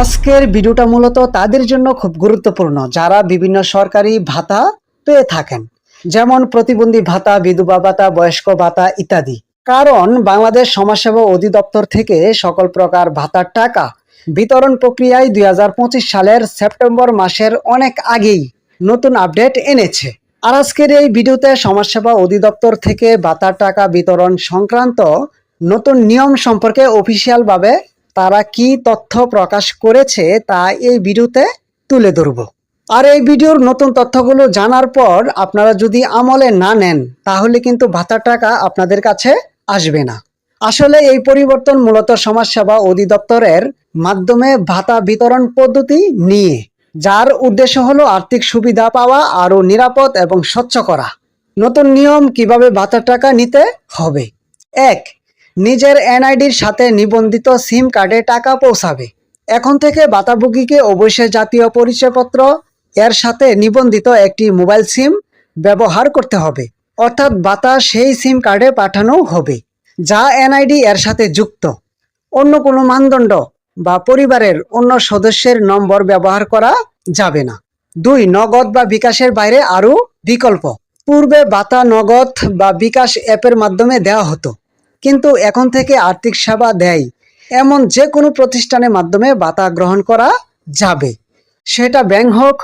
আজকের ভিডিওটা মূলত তাদের জন্য খুব গুরুত্বপূর্ণ, যারা বিভিন্ন সরকারি ভাতা পেয়ে থাকেন। যেমন প্রতিবন্ধী ভাতা, বিধবা ভাতা, বয়স্ক ভাতা ইত্যাদি। কারণ বাংলাদেশ সমাজসেবা অধিদপ্তর থেকে সকল প্রকার ভাতার টাকা বিতরণ প্রক্রিয়ায় দুই হাজার পঁচিশ সালের সেপ্টেম্বর মাসের অনেক আগেই নতুন আপডেট এনেছে। আর আজকের এই ভিডিওতে সমাজসেবা অধিদপ্তর থেকে ভাতার টাকা বিতরণ সংক্রান্ত নতুন নিয়ম সম্পর্কে অফিসিয়ালভাবে তারা কি তথ্য প্রকাশ করেছে তা এই ভিডিওতে তুলে ধরব। আর এই ভিডিওর নতুন তথ্যগুলো জানার পর আপনারা যদি আমলে না নেন, তাহলে কিন্তু ভাতার টাকা আপনাদের কাছে আসবে না। আসলে এই পরিবর্তন মূলত সমাজসেবা অধিদপ্তরের মাধ্যমে ভাতা বিতরণ পদ্ধতি নিয়ে, যার উদ্দেশ্য হলো আর্থিক সুবিধা পাওয়া আরও নিরাপদ এবং স্বচ্ছ করা। নতুন নিয়ম কীভাবে ভাতার টাকা নিতে হবে? এক নিজের এনআইডির সাথে নিবন্ধিত সিম কার্ডে টাকা পৌঁছাবে। এখন থেকে বাতাভোগীকে অবশ্যই জাতীয় পরিচয়পত্র, এর সাথে নিবন্ধিত একটি মোবাইল সিম ব্যবহার করতে হবে। অর্থাৎ বাতা সেই সিম কার্ডে পাঠানো হবে, যা এনআইডি এর সাথে যুক্ত। অন্য কোনো মানদণ্ড বা পরিবারের অন্য সদস্যের নম্বর ব্যবহার করা যাবে না। দুই, নগদ বা বিকাশের বাইরে আরও বিকল্প। পূর্বে বাতা নগদ বা বিকাশ অ্যাপের মাধ্যমে দেওয়া হতো। কিন্তু এখন থেকে আর্থিক সেবা দেয়। এমন যে কোনো প্রতিষ্ঠানের মাধ্যমে বাতা গ্রহণ করা যাবে। সেটা ব্যাংক হোক,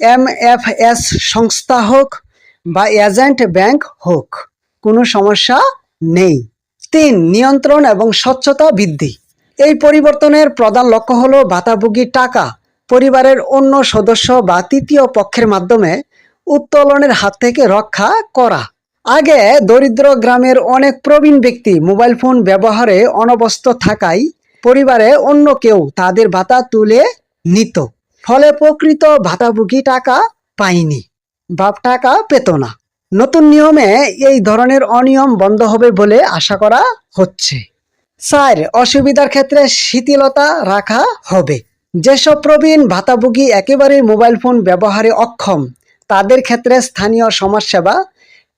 এম এফ এস সংস্থা হোক বা এজেন্ট ব্যাংক হোক, কোনো সমস্যা নেই। তিন, নিয়ন্ত্রণ এবং স্বচ্ছতা বৃদ্ধি। এই পরিবর্তনের প্রধান লক্ষ্য হল ভাতাভোগীর টাকা পরিবারের অন্য সদস্য বা তৃতীয় পক্ষের মাধ্যমে উত্তোলনের হাত থেকে রক্ষা করা। আগে দরিদ্র গ্রামের অনেক প্রবীণ ব্যক্তি মোবাইল ফোন ব্যবহারে অনবস্ত থাকায় পরিবারে অন্য কেউ তাদের ভাতা তুলে নিত। ফলে প্রকৃত ভাতাভোগী টাকা পায়নি। বা টাকা পেত না। নতুন নিয়মে এই ধরনের অনিয়ম বন্ধ হবে বলে আশা করা হচ্ছে। চার অসুবিধার ক্ষেত্রে শিথিলতা রাখা হবে। যেসব প্রবীণ ভাতাভোগী একেবারেই মোবাইল ফোন ব্যবহারে অক্ষম, তাদের ক্ষেত্রে স্থানীয় সমাজসেবা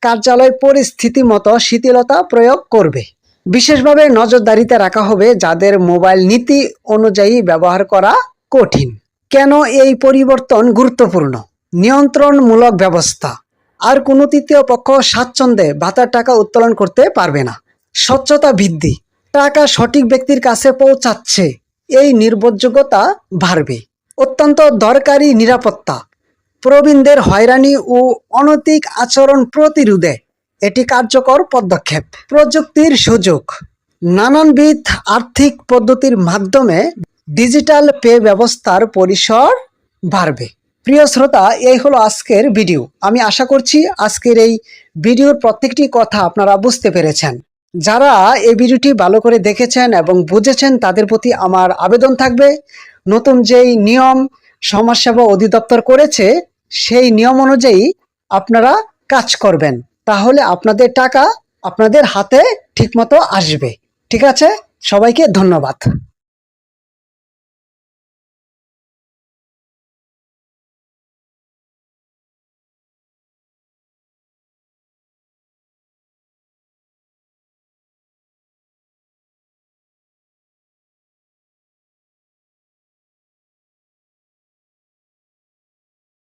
কার্যালয় পরিস্থিতি মতো শিথিলতা প্রয়োগ করবে। বিশেষভাবে নজরদারিতে রাখা হবে যাদের মোবাইল নীতি অনুযায়ী ব্যবহার করা কঠিন। কেন এই পরিবর্তন গুরুত্বপূর্ণ? নিয়ন্ত্রণমূলক ব্যবস্থা। আর কোনো তৃতীয় পক্ষ স্বাচ্ছন্দ্যে ভাতার টাকা উত্তোলন করতে পারবে না। স্বচ্ছতা বৃদ্ধি। টাকা সঠিক ব্যক্তির কাছে পৌঁছাচ্ছে। এই নির্ভরযোগ্যতা বাড়বে। অত্যন্ত দরকারি নিরাপত্তা। প্রবীণদের হয়রানি ও অনৈতিক আচরণ প্রতিরোধে এটি কার্যকর পদক্ষেপ। প্রযুক্তির সুযোগ। নানানবিধ আর্থিক পদ্ধতির মাধ্যমে ডিজিটাল পে ব্যবস্থার পরিসর বাড়বে। প্রিয় শ্রোতা, এই হলো আজকের ভিডিও। আমি আশা করছি আজকের এই ভিডিওর প্রত্যেকটি কথা আপনারা বুঝতে পেরেছেন। যারা এই ভিডিওটি ভালো করে দেখেছেন এবং বুঝেছেন, তাদের প্রতি আমার আবেদন থাকবে। নতুন যেই নিয়ম সমাজসেবা অধিদপ্তর করেছে সেই নিয়ম অনুযায়ী আপনারা কাজ করবেন। তাহলে আপনাদের টাকা আপনাদের হাতে ঠিকমতো আসবে। ঠিক আছে? সবাইকে ধন্যবাদ।